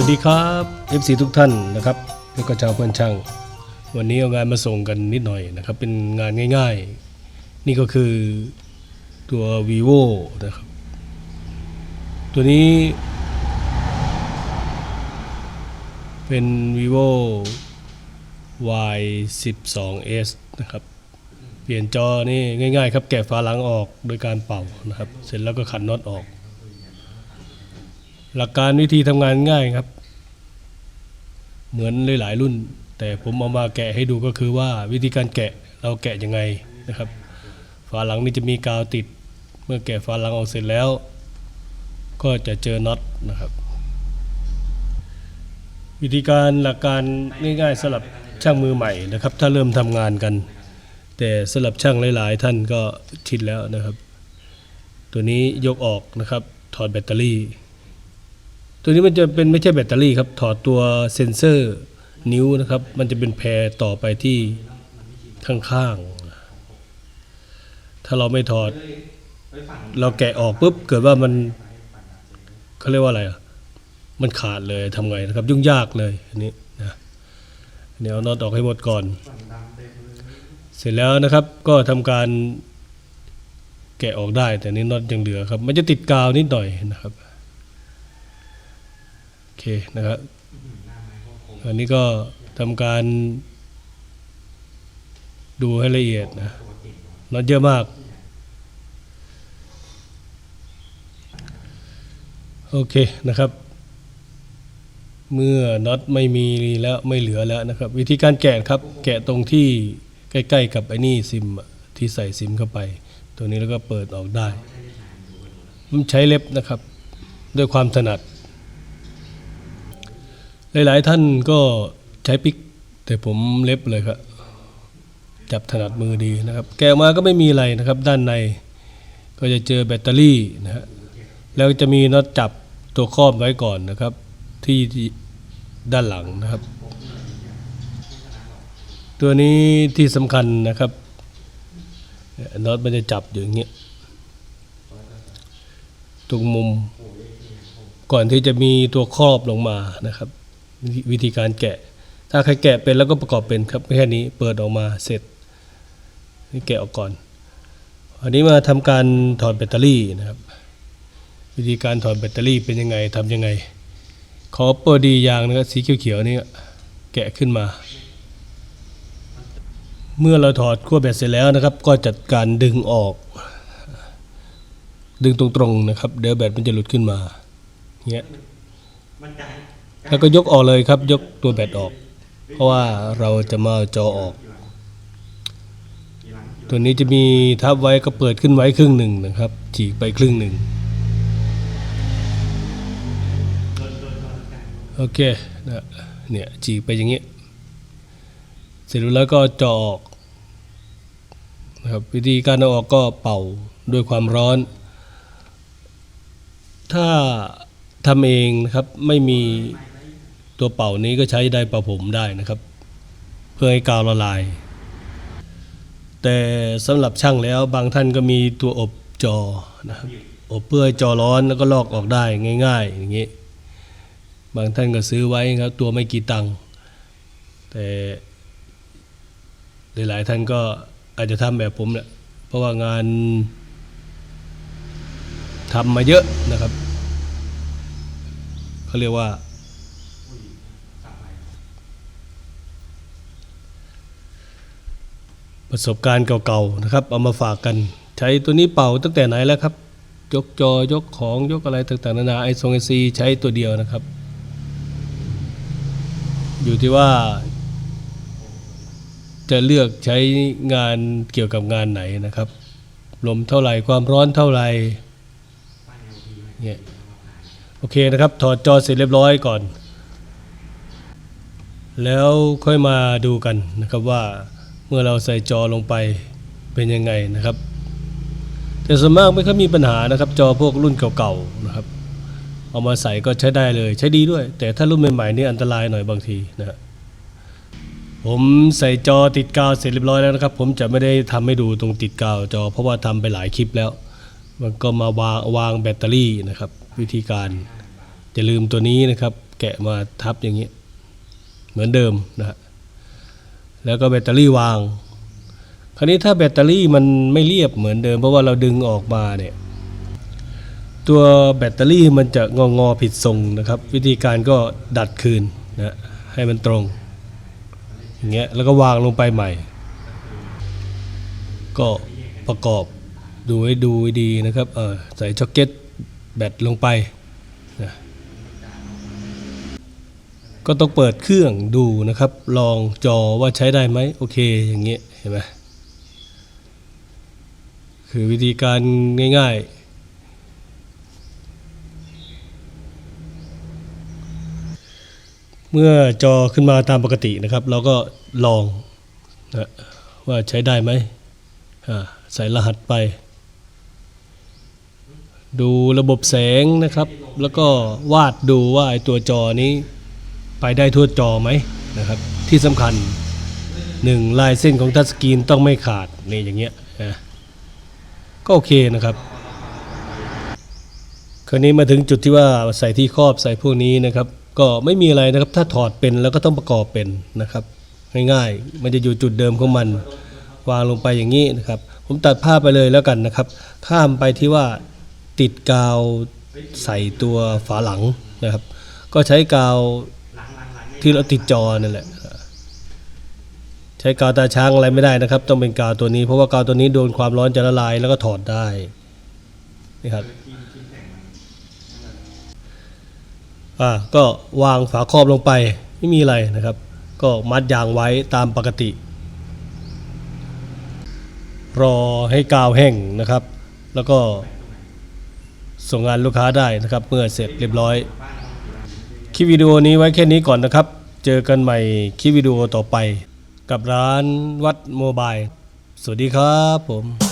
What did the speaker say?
วัสดีครับ FC ทุกท่านนะครับแล้วก็ชาวเพื่อนช่าง วันนี้เอางานมาส่งกันนิดหน่อยนะครับ เป็นงานง่าย ๆ นี่ก็คือตัว vivo นะครับ ตัวนี้เป็น vivo y 1 2 s นะครับ เปลี่ยนจอนี่ง่ายๆครับ แกะฝาหลังออกโดยการเป่านะครับ เสร็จแล้วก็ขันน็อตออก หลักการวิธีทำงานง่ายครับ เหมือนหลายๆรุ่น แต่ผมเอามาแกะให้ดูก็คือว่าวิธีการแกะเราแกะยังไงนะครับ ฝาหลังนี่จะมีกาวติด เมื่อแกะฝาหลังออกเสร็จแล้ว ก็จะเจอน็อตนะครับ วิธีการหลักการง่ายๆสำหรับช่างมือใหม่นะครับ ถ้าเริ่มทำงานกัน แต่สำหรับช่างหลาย ๆ ท่านก็ชินแล้วนะครับ ตัวนี้ยกออกนะครับถอดแบตเตอรี่ ตัวนี้มันจะเป็นไม่ใช่แบตเตอรี่ครับ ถอดตัวเซ็นเซอร์นิ้วนะครับ มันจะเป็นแพรต่อไปที่ข้างๆ ถ้าเราไม่ถอด เราแกะออกปุ๊บ เกิดว่ามันเขาเรียกว่าอะไรอะ มันขาดเลยทำไงนะครับ ยุ่งยากเลยอันนี้นะอันนี้เอาน็อตออกให้หมดก่อน เสร็จแล้วนะครับ ก็ทำการแกะออกได้ แต่นี่น็อตยังเหลือครับ มันจะติดกาวนิดหน่อยนะครับ เคนะครับอันนี้ก็ทำการดูให้ละเอียดนะน็อตเยอะมาก โอเคนะครับ เมื่อน็อตไม่มีแล้วไม่เหลือแล้วนะครับ วิธีการแกะครับ แกะตรงที่ใกล้ ๆ กับไอ้นี่ซิมอะที่ใส่ซิมเข้าไป ตัวนี้แล้วก็เปิดออกได้ผมใช้เล็บนะครับ ด้วยความถนัด หลาย ๆ ท่านก็ใช้ปิก แต่ผมเล็บเลยครับ จับถนัดมือดีนะครับ แกะมาก็ไม่มีอะไรนะครับ ด้านในก็จะเจอแบตเตอรี่นะฮะแล้วจะมีน็อตจับตัวครอบไว้ก่อนนะครับ ที่ด้านหลังนะครับ ตัวนี้ที่สำคัญนะครับน็อตมันจะจับอยู่อย่างเงี้ยตรงมุม ก่อนที่จะมีตัวครอบลงมานะครับ วิธีการแกะ ถ้าใครแกะเป็นแล้วก็ประกอบเป็นครับแค่นี้เปิดออกมาเสร็จนี่แกะออกก่อน อันนี้มาทำการถอดแบตเตอรี่นะครับ วิธีการถอดแบตเตอรี่เป็นยังไงทำยังไง ขอเปิดดียางนะครับสีเขียวๆนี่แกะขึ้นมา เมื่อเราถอดขั้วแบตเสร็จแล้วนะครับ ก็จัดการดึงออก ดึงตรงๆนะครับ เดี๋ยวแบตมันจะหลุดขึ้นมาเงี้ย แล้วก็ยกออกเลยครับ ยกตัวแบตออก เพราะว่าเราจะมาเอาจอออก ตัวนี้จะมีทับไว้ก็เปิดขึ้นไว้ครึ่งหนึ่งนะครับ ฉีกไปครึ่งหนึ่งโอเคนะเนี่ยฉีกไปอย่างนี้ เสร็จแล้วก็เจาะออกนะครับวิธีการเอาออกก็เป่าด้วยความร้อน ถ้าทำเองนะครับไม่มี ตัวเป่านี้ก็ใช้ไดร์เป่าผมได้นะครับ เพื่อให้กาวละลาย แต่สำหรับช่างแล้วบางท่านก็มีตัวอบจอนะครับอบเพื่อจอร้อนแล้วก็ลอกออกได้ง่าย ๆ อย่างนี้ บางท่านก็ซื้อไว้ครับ ตัวไม่กี่ตังค์แต่หลายๆท่านก็อาจจะทำแบบผมแหละเพราะว่างานทำมาเยอะนะครับเขาเรียกว่า ประสบการณ์เก่าๆนะครับเอามาฝากกัน ใช้ตัวนี้เป่าตั้งแต่ไหนแล้วครับ ยกจอยกของยกอะไรต่างๆนานาไอซงไอซีใช้ตัวเดียวนะครับ อยู่ที่ว่า จะเลือกใช้งานเกี่ยวกับงานไหนนะครับลมเท่าไหร่ความร้อนเท่าไหร่เนี่ยโอเคนะครับ ถอดจอเสร็จเรียบร้อยก่อน แล้วค่อยมาดูกันนะครับว่า เมื่อเราใส่จอลงไปเป็นยังไงนะครับ แต่ส่วนมากไม่ค่อยมีปัญหานะครับ จอพวกรุ่นเก่าๆนะครับ เอามาใส่ก็ใช้ได้เลยใช้ดีด้วย แต่ถ้ารุ่นใหม่ๆนี่อันตรายหน่อยบางทีนะฮะผมใส่จอติดกาวเสร็จเรียบร้อยแล้วนะครับ ผมจะไม่ได้ทำให้ดูตรงติดกาวจอ เพราะว่าทำไปหลายคลิปแล้ว มันก็มาวางวางแบตเตอรี่นะครับ วิธีการอย่าลืมตัวนี้นะครับ แกะมาทับอย่างนี้ เหมือนเดิมนะฮะ แล้วก็แบตเตอรี่วาง คราวนี้ถ้าแบตเตอรี่มันไม่เรียบเหมือนเดิม เพราะว่าเราดึงออกมาเนี่ยตัวแบตเตอรี่มันจะงองอผิดทรงนะครับ วิธีการก็ดัดคืนนะให้มันตรงอย่างเงี้ยแล้วก็วางลงไปใหม่ ก็ประกอบดูให้ดูให้ดีนะครับเออใส่จ็อกเก็ตแบตลงไปนะ ก็ต้องเปิดเครื่องดูนะครับ ลองจอว่าใช้ได้ไหมโอเคอย่างเงี้ยเห็นไหมคือวิธีการง่ายๆ เมื่อจอขึ้นมาตามปกตินะครับ เราก็ลองนะว่าใช้ได้ไหมใส่รหัสไป ดูระบบแสงนะครับ แล้วก็วาดดูว่าไอตัวจอนี้ ไปได้ทั่วจอไหมนะครับ ที่สำคัญหนึ่งลายเส้นของทัชสกรีนต้องไม่ขาดนี่อย่างเงี้ยนะก็โอเคนะครับ คราวนี้มาถึงจุดที่ว่าใส่ที่ครอบใส่พวกนี้นะครับ ก็ไม่มีอะไรนะครับถ้าถอดเป็นแล้วก็ต้องประกอบเป็นนะครับ ง่ายๆ มันจะอยู่จุดเดิมของมัน วางลงไปอย่างนี้นะครับ ผมตัดภาพไปเลยแล้วกันนะครับ ข้ามไปที่ว่าติดกาวใส่ตัวฝาหลังนะครับ ก็ใช้กาว ที่เราติดจอนั่นแหละ ใช้กาวตาช้างอะไรไม่ได้นะครับ ต้องเป็นกาวตัวนี้ เพราะว่ากาวตัวนี้โดนความร้อนจะละลายแล้วก็ถอดได้นี่ครับอ่าก็วางฝาครอบลงไปไม่มีอะไรนะครับ ก็มัดยางไว้ตามปกติ รอให้กาวแห้งนะครับ แล้วก็ส่งงานลูกค้าได้นะครับ เมื่อเสร็จเรียบร้อย คลิปวิดีโอนี้ไว้แค่นี้ก่อนนะครับ เจอกันใหม่คลิปวิดีโอต่อไป กับร้านวัดโมบาย สวัสดีครับผม